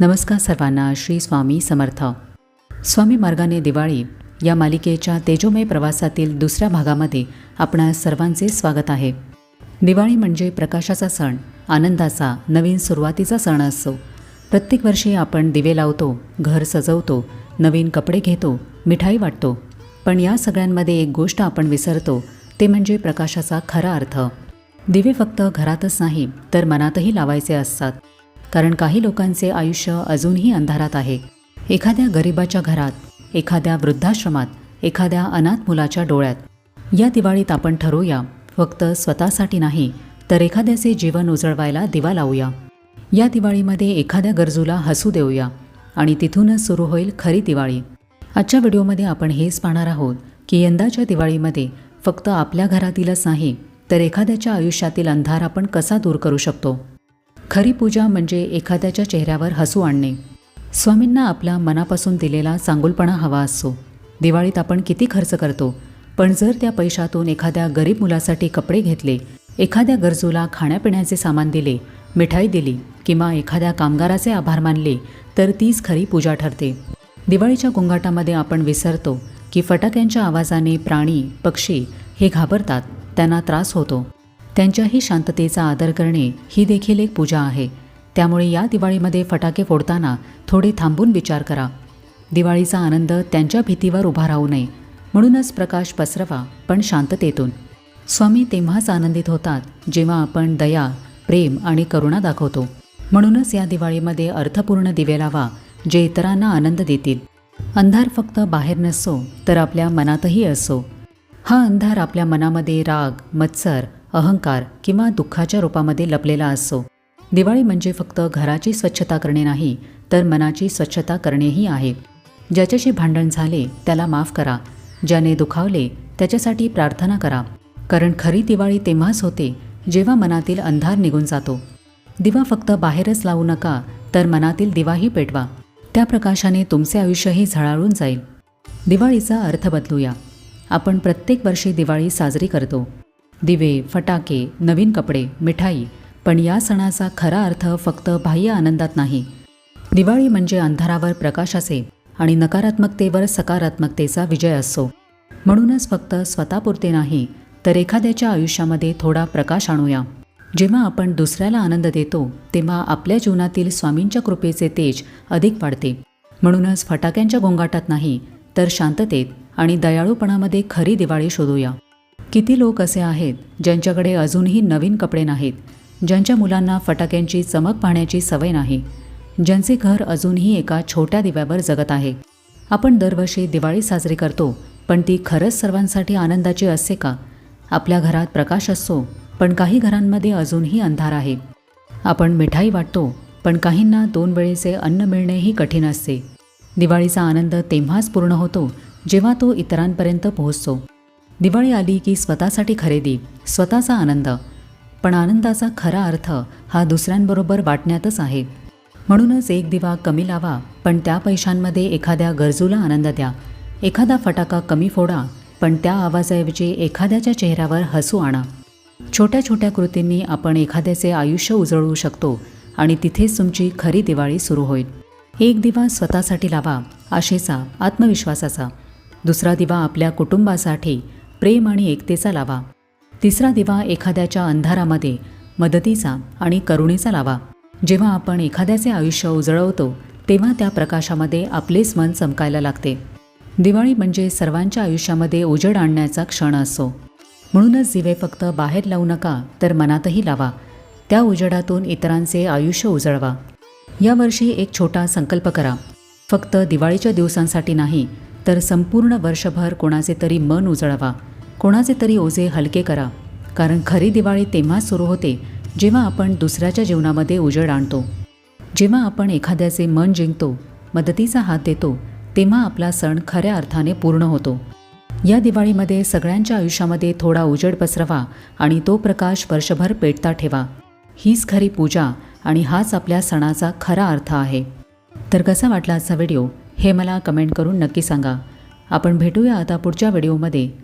नमस्कार सर्वांना श्री स्वामी समर्थ. स्वामी मार्गाने दिवाळी या मालिकेच्या तेजोमय प्रवासातील दुसऱ्या भागामध्ये आपणा सर्वांचे स्वागत आहे. दिवाळी म्हणजे प्रकाशाचा सण आनंदाचा नवीन सुरुवातीचा सण असतो प्रत्येक वर्षी आपण दिवे लावतो घर सजवतो नवीन कपडे घेतो मिठाई वाटतो. पण या सगळ्यांमध्ये एक गोष्ट आपण विसरतो ते म्हणजे प्रकाशाचा खरा अर्थ. दिवे फक्त घरातच नाही तर मनातही लावायचे असतात. कारण काही लोकांचे आयुष्य अजूनही अंधारात आहे. एखाद्या गरिबाच्या घरात एखाद्या वृद्धाश्रमात एखाद्या अनाथ मुलाच्या डोळ्यात. या दिवाळीत आपण ठरवूया फक्त स्वतःसाठी नाही तर एखाद्याचे जीवन उजळवायला दिवा लावूया. या दिवाळीमध्ये एखाद्या गरजूला हसू देऊया आणि तिथूनच सुरू होईल खरी दिवाळी. आजच्या व्हिडिओमध्ये आपण हेच पाहणार आहोत की यंदाच्या दिवाळीमध्ये फक्त आपल्या घरातीलच नाही तर एखाद्याच्या आयुष्यातील अंधार आपण कसा दूर करू शकतो? खरी पूजा म्हणजे एखाद्याच्या चेहऱ्यावर हसू आणणे. स्वामींना आपल्या मनापासून दिलेला चांगुलपणा हवा असतो. दिवाळीत आपण किती खर्च करतो पण जर त्या पैशातून एखाद्या गरीब मुलासाठी कपडे घेतले एखाद्या गरजूला खाण्यापिण्याचे सामान दिले मिठाई दिली किंवा एखाद्या कामगाराचे आभार मानले तर तीच खरी पूजा ठरते. दिवाळीच्या गोंगाटामध्ये आपण विसरतो की फटाक्यांच्या आवाजाने प्राणी पक्षी हे घाबरतात त्यांना त्रास होतो. त्यांच्याही शांततेचा आदर करणे ही देखील एक पूजा आहे. त्यामुळे या दिवाळीमध्ये फटाके फोडताना थोडे थांबून विचार करा. दिवाळीचा आनंद त्यांच्या भीतीवर उभा राहू नये. म्हणूनच प्रकाश पसरवा पण शांततेतून. स्वामी तेव्हाच आनंदित होतात जेव्हा आपण दया प्रेम आणि करुणा दाखवतो. म्हणूनच या दिवाळीमध्ये अर्थपूर्ण दिवे लावा जे इतरांना आनंद देतील. अंधार फक्त बाहेर नसतो तर आपल्या मनातही असो. हा अंधार आपल्या मनामध्ये राग मत्सर अहंकार किंवा दुःखाच्या रूपामध्ये लपलेला असतो दिवाळी म्हणजे फक्त घराची स्वच्छता करणे नाही तर मनाची स्वच्छता करणेही आहे. ज्याच्याशी भांडण झाले त्याला माफ करा. ज्याने दुखावले त्याच्यासाठी प्रार्थना करा. कारण खरी दिवाळी तेव्हाच होते जेव्हा मनातील अंधार निघून जातो. दिवा फक्त बाहेरच लावू नका तर मनातील दिवाही पेटवा. त्या प्रकाशाने तुमचे आयुष्यही झळाळून जाईल. दिवाळीचा अर्थ बदलूया. आपण प्रत्येक वर्षी दिवाळी साजरी करतो. दिवे फटाके नवीन कपडे मिठाई. पण या सणाचा खरा अर्थ फक्त बाह्य आनंदात नाही. दिवाळी म्हणजे अंधारावर प्रकाशाचे आणि नकारात्मकतेवर सकारात्मकतेचा विजय असतो म्हणूनच फक्त स्वतःपुरते नाही तर एखाद्याच्या आयुष्यामध्ये थोडा प्रकाश आणूया. जेव्हा आपण दुसऱ्याला आनंद देतो तेव्हा आपल्या जीवनातील स्वामींच्या कृपेचे तेज अधिक वाढते. म्हणूनच फटाक्यांच्या गोंगाटात नाही तर शांततेत आणि दयाळूपणामध्ये खरी दिवाळी शोधूया. किती लोक असे आहेत ज्यांच्याकडे अजूनही नवीन कपडे नाहीत ज्यांच्या मुलांना फटाक्यांची चमक पाहण्याची सवय नाही ज्यांचे घर अजूनही एका छोट्या दिव्यावर जगत आहे. आपण दरवर्षी दिवाळी साजरी करतो पण ती खरंच सर्वांसाठी आनंदाची असते का? आपल्या घरात प्रकाश असतो पण काही घरांमध्ये अजूनही अंधार आहे. आपण मिठाई वाटतो पण काहींना दोन वेळेचे अन्न मिळणेही कठीण असते. दिवाळीचा आनंद तेव्हाच पूर्ण होतो जेव्हा तो इतरांपर्यंत पोहोचतो. दिवाळी आली की स्वतःसाठी खरेदी स्वतःचा आनंद. पण आनंदाचा खरा अर्थ हा दुसऱ्यांबरोबर वाटण्यातच आहे. म्हणूनच एक दिवा कमी लावा पण त्या पैशांमध्ये एखाद्या गरजूला आनंद द्या. एखादा फटाका कमी फोडा पण त्या आवाजाऐवजी एखाद्याच्या चेहऱ्यावर हसू आणा. छोट्या छोट्या कृतींनी आपण एखाद्याचे आयुष्य उजळवू शकतो आणि तिथेच तुमची खरी दिवाळी सुरू होईल. एक दिवा स्वतःसाठी लावा आशेचा आत्मविश्वासाचा. दुसरा दिवा आपल्या कुटुंबासाठी प्रेम आणि एकतेचा लावा. तिसरा दिवा एखाद्याच्या अंधारामध्ये मदतीचा आणि करुणेचा लावा. जेव्हा आपण एखाद्याचे आयुष्य उजळवतो तेव्हा त्या प्रकाशामध्ये आपलेच मन चमकायला लागते. दिवाळी म्हणजे सर्वांच्या आयुष्यामध्ये उजेड आणण्याचा क्षण असतो म्हणूनच दिवे फक्त बाहेर लावू नका तर मनातही लावा. त्या उजेडातून इतरांचे आयुष्य उजळवा. यावर्षी एक छोटा संकल्प करा. फक्त दिवाळीच्या दिवसांसाठी नाही तर संपूर्ण वर्षभर कोणाचे तरी मन उजळवा. कोणाचे तरी ओझे हलके करा. कारण खरी दिवाळी तेव्हाच सुरू होते जेव्हा आपण दुसऱ्याच्या जीवनामध्ये उजेड आणतो. जेव्हा आपण एखाद्याचे मन जिंकतो मदतीचा हात देतो तेव्हा आपला सण खऱ्या अर्थाने पूर्ण होतो. या दिवाळीमध्ये सगळ्यांच्या आयुष्यामध्ये थोडा उजेड पसरवा आणि तो प्रकाश वर्षभर पेटता ठेवा. हीच खरी पूजा आणि हाच आपल्या सणाचा खरा अर्थ आहे. तर कसा वाटला आजचा व्हिडिओ हे मला कमेंट करून नक्की सांगा. आपण भेटूया आता पुढच्या व्हिडिओमध्ये.